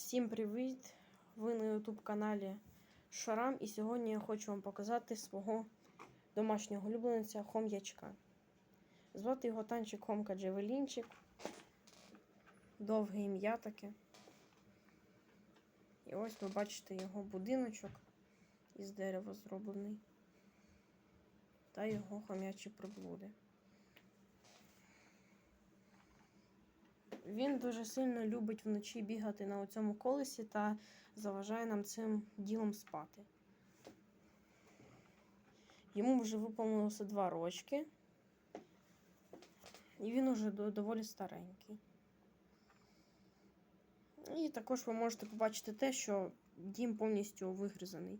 Всім привіт! Ви на YouTube каналі Шарам, і сьогодні я хочу вам показати свого домашнього улюбленця хом'ячка. Звати його танчик Хомка Джевелінчик. Довге ім'я таке. І ось ви бачите його будиночок із дерева зроблений. Та його хом'ячі приблуди. Він дуже сильно любить вночі бігати на цьому колесі та заважає нам цим ділом спати. Йому вже виповнилося два рочки. І він уже доволі старенький. І також ви можете побачити те, що дім повністю вигризаний.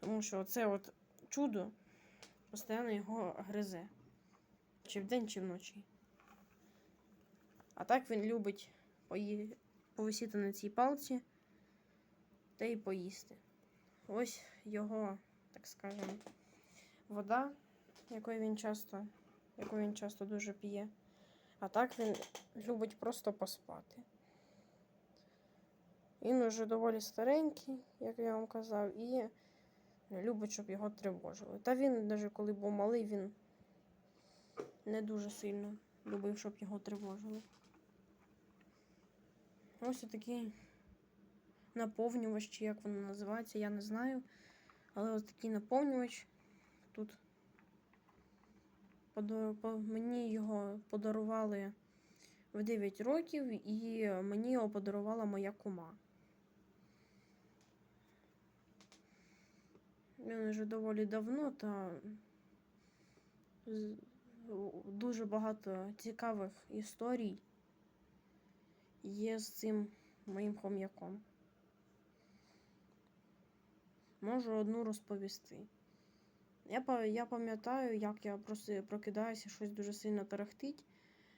Тому що це от чудо постійно його гризе. Чи вдень, чи вночі. А так він любить пої... повисіти на цій палці та й поїсти. Ось його, так скажемо, вода, якою він часто, яку він часто дуже п'є. А так він любить просто поспати. Він уже доволі старенький, як я вам казав, і любить, щоб його тривожили. Та він, навіть коли був малий, він не дуже сильно любив, щоб його тривожили. Ось такий наповнювач, чи як воно називається, я не знаю. Але ось такий наповнювач тут мені його подарували в 9 років, і мені його подарувала моя кума. Він вже доволі давно та дуже багато цікавих історій є з цим моїм хом'яком. Можу одну розповісти. Я, я пам'ятаю, як я просто прокидаюся, щось дуже сильно тарахтить,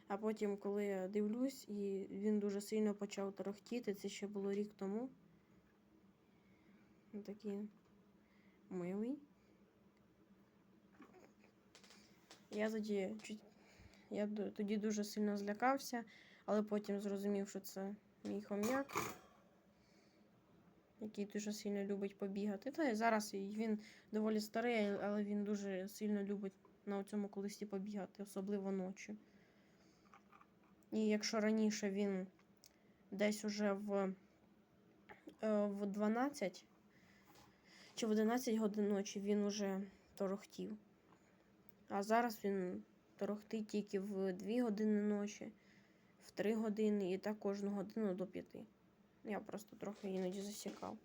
а потім, коли я дивлюсь, і він дуже сильно почав тарахтіти, це ще було рік тому. Такий милий. Я тоді. Я тоді дуже сильно злякався, але потім зрозумів, що це мій хом'як, який дуже сильно любить побігати. Та і зараз він доволі старий, але він дуже сильно любить на цьому колесі побігати, особливо ночі. І якщо раніше він десь уже в, е, в 12 чи в 11 годин ночі він уже торохтів. А зараз він торохтить тільки в 2 години ночі, в 3 години і так кожну годину до 5. Я просто трохи іноді засікав.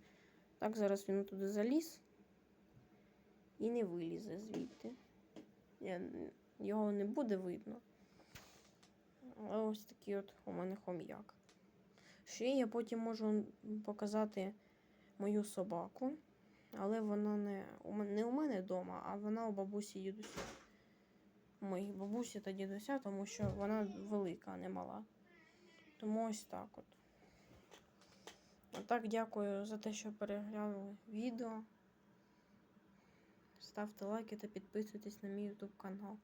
Так, зараз він туди заліз і не вилізе звідти. Його не буде видно. Але ось такий от у мене хом'як. Ще я потім можу показати мою собаку, але вона не не у мене вдома, а вона у бабусі і дідуся. У моїй бабусі та дідуся, тому що вона велика, а не мала. Тому ось так от. А так, дякую за те, що переглянули відео. Ставте лайки та підписуйтесь на мій YouTube канал.